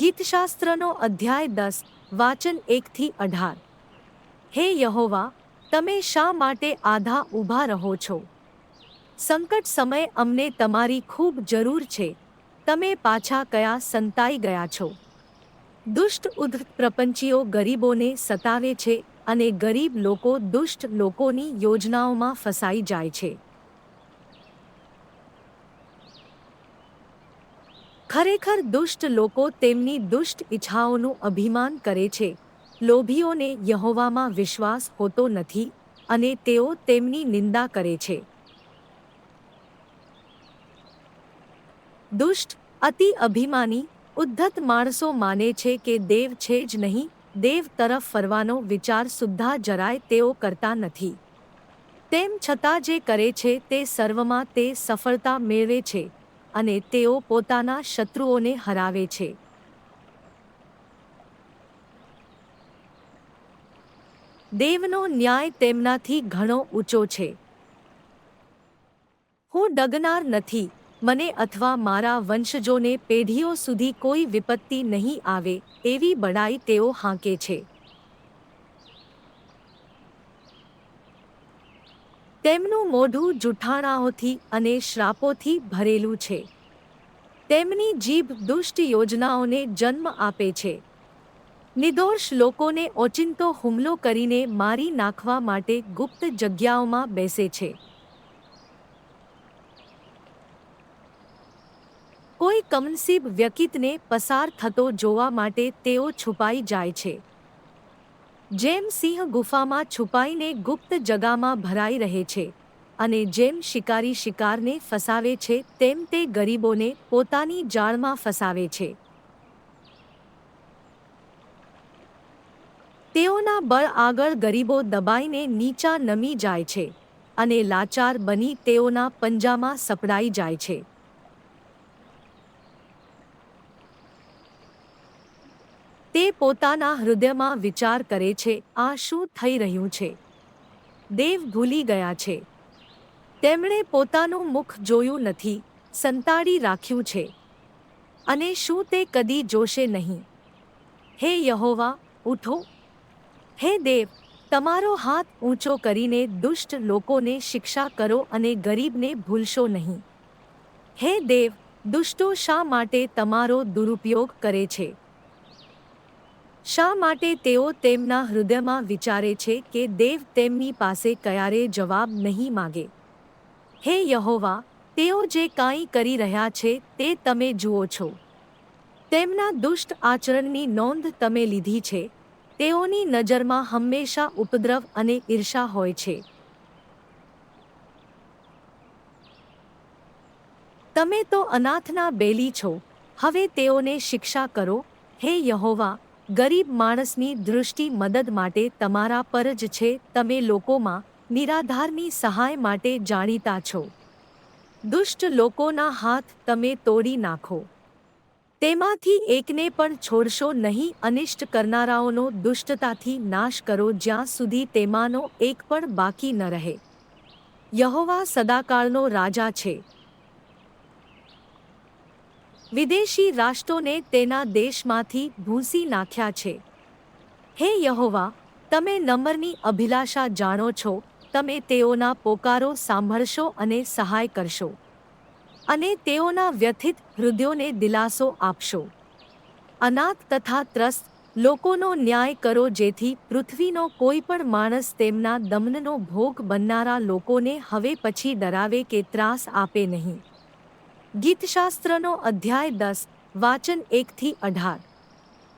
ગીતશાસ્ત્રનો અધ્યાય દસ, વાચન એકથી અઢાર. હે યહોવા, તમે શા માટે આધા ઊભા રહો છો? સંકટ સમય અમને તમારી ખૂબ જરૂર છે. તમે પાછા કયા સંતાઈ ગયા છો? દુષ્ટ ઉદ્ધ પ્રપંચીઓ ગરીબોને સતાવે છે અને ગરીબ લોકો દુષ્ટ લોકોની યોજનાઓમાં ફસાઈ જાય છે. ખરેખર દુષ્ટ લોકો તેમની દુષ્ટ ઈચ્છાઓનું અભિમાન કરે છે. લોભીઓને યહોવામાં વિશ્વાસ હોતો નથી અને તેઓ તેમની નિંદા કરે છે. દુષ્ટ, અતિ અભિમાની, ઉદ્ધત માણસો માને છે કે દેવ છે જ નહીં, દેવ તરફ ફરવાનો વિચાર સુદ્ધા જરાય તેઓ કરતા નથી. તેમ છતાં જે કરે છે તે સર્વમાં તે સફળતા મેળવે છે. અને તેઓ પોતાના શત્રુઓને હરાવે છે. દેવનો ન્યાય તેમનાથી ઘણો ઊંચો છે. હું ડગનાર નથી, મને અથવા મારા વંશજોને પેઢીઓ સુધી કોઈ વિપત્તિ નહીં આવે, એવી બડાઈ તેઓ હાંકે છે. તેમનું મોઢું જુઠ્ઠાણાઓથી અને શ્રાપોથી ભરેલું છે. તેમની જીભ દુષ્ટ યોજનાઓને જન્મ આપે છે. નિર્દોષ લોકોને ઓચિંતો હુમલો કરીને મારી નાખવા માટે ગુપ્ત જગ્યાઓમાં બેસે છે. કોઈ કમનસીબ વ્યકિતને પસાર થતો જોવા માટે તેઓ છુપાઈ જાય છે. જેમ સિંહ ગુફામાં છુપાઈને ગુપ્ત જગામાં ભરાઈ રહે છે અને જેમ શિકારી શિકારને ફસાવે છે, તેમ તે ગરીબોને પોતાની જાળમાં ફસાવે છે. તેઓના બળ આગળ ગરીબો દબાઈને નીચા નમી જાય છે અને લાચાર બની તેઓના પંજામાં સપડાઈ જાય છે. તે પોતાના હૃદયમાં વિચાર કરે છે, આ શું થઈ રહ્યું છે? દેવ ભૂલી ગયા છે. તેમણે પોતાનું મુખ જોયું નથી, સંતાડી રાખ્યું છે. અને શું તે કદી જોશે નહીં? હે યહોવા, ઉઠો. હે દેવ, તમારો હાથ ઊંચો કરીને દુષ્ટ લોકોને શિક્ષા કરો અને ગરીબને ભૂલશો નહીં. હે દેવ, દુષ્ટો શા માટે તમારો દુરુપયોગ કરે છે? શા માટે તેઓ તેમના હૃદયમાં વિચારે છે કે દેવ તેમની પાસે ક્યારે જવાબ નહીં માગે? હે યહોવા, તેઓ જે કાંઈ કરી રહ્યા છે તે તમે જુઓ છો. તેમના દુષ્ટ આચરણની નોંધ તમે લીધી છે. તેઓની નજરમાં હંમેશા ઉપદ્રવ અને ઈર્ષા હોય છે. તમે તો અનાથના બેલી છો. હવે તેઓને શિક્ષા કરો. હે યહોવા ગરીબ માણસની દૃષ્ટિ મદદ માટે તમારા પર જ છે, તમે લોકોમાં નિરાધારની સહાય માટે જાણીતા છો. દુષ્ટ લોકોના હાથ તમે તોડી નાખો. તેમાંથી એકને પણ છોડશો નહીં, અનિષ્ટ કરનારાઓનો દુષ્ટતાથી નાશ કરો જ્યાં સુધી તેમાંનો એક પણ બાકી ન રહે. યહોવા સદાકાળનો રાજા છે. વિદેશી રાષ્ટ્રોને તેના દેશમાંથી ભૂંસી નાખ્યા છે. હે યહોવા, તમે નંબરની અભિલાષા જાણો છો, તમે તેઓના પોકારો સાંભળશો અને સહાય કરશો. અને તેઓના વ્યથિત હૃદયોને દિલાસો આપશો. અનાથ તથા ત્રસ્ત, લોકોનો ન્યાય કરો જેથી પૃથ્વીનો કોઈ પણ માણસ તેમના દમનનો ભોગ બનનારા લોકોને હવે પછી ડરાવે કે ત્રાસ આપે નહીં. ગીતશાસ્ત્રનો અધ્યાય દસ વાચન એકથી અઢાર.